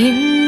오